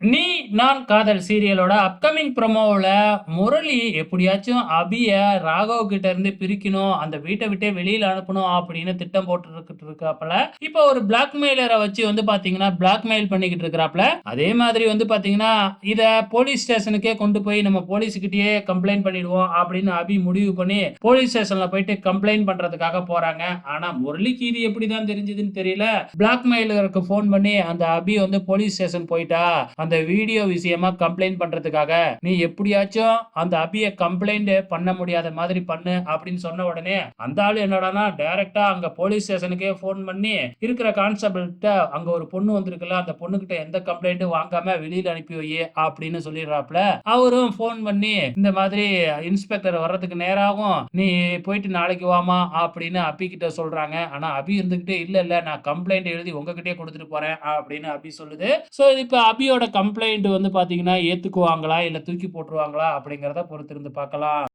நீ நான் காதல் சீரியலோட அப்கமிங் ப்ரோமோவில் முரளி எப்படியாச்சும் அபிய ராகவ் கிட்ட இருந்து பிரிக்கணும் அந்த வீட்டை விட்டே வெளியில் அனுப்பணும் அப்படின்னு திட்டம் போட்டுக்கிட்டு இருக்காப்புல. இப்போ ஒரு பிளாக்மெயிலரை வச்சு வந்து பார்த்தீங்கன்னா பிளாக்மெயில் பண்ணிக்கிட்டு இருக்கிறாப்ல அதே மாதிரி வந்து பார்த்தீங்கன்னா இதை போலீஸ் ஸ்டேஷனுக்கே கொண்டு போய் நம்ம போலீஸ்கிட்டயே கம்ப்ளைண்ட் பண்ணிடுவோம் அப்படின்னு அபி முடிவு பண்ணி போலீஸ் ஸ்டேஷனில் போயிட்டு கம்ப்ளைண்ட் பண்ணுறதுக்காக போகிறாங்க ஆனால் முரளிக்கு இது எப்படிதான் தெரிஞ்சதுன்னு தெரியல. பிளாக்மெயிலருக்கு ஃபோன் பண்ணி அந்த அபி வந்து போலீஸ் ஸ்டேஷன் போயிட்டா அந்த வீடியோ விஷயமா கம்ப்ளைண்ட் பண்றதுக்காக நீ எப்படியாச்சும் அந்த அபிய கம்ப்ளைண்ட் பண்ண முடியாத மாதிரி பண்ணு அப்படின்னு சொன்ன உடனே அந்த ஆளு என்னடானா டைரக்டா அங்க போலீஸ் ஸ்டேஷனுக்கே போன் பண்ணி இருக்கிற கான்ஸ்டபிள்கிட்ட அங்க ஒரு பொண்ணு வந்திருக்குல்ல அந்த பொண்ணுகிட்ட எந்த கம்ப்ளைண்ட்டும் வாங்காம வெளியில அனுப்பி வை அப்படின்னு சொல்லிடுறாப்ல அவரும் போன் பண்ணி இந்த மாதிரி இன்ஸ்பெக்டர் வர்றதுக்கு நேராகும் நீ போயிட்டு நாளைக்கு வாமா அப்படின்னு அபி கிட்ட சொல்றாங்க. ஆனா அபி இருந்துகிட்டே இல்ல இல்ல நான் கம்ப்ளைண்ட் எழுதி உங்ககிட்டயே கொடுத்துட்டு போறேன் அப்படின்னு அபி சொல்லுது. சோ இப்ப அபியோட கம்ப்ளைண்ட் வந்து பாத்தீங்கன்னா ஏத்துக்குவாங்களா? இல்ல தூக்கி போட்டுருவாங்களா? அப்படிங்கிறத பொறுத்திருந்து பார்க்கலாம்.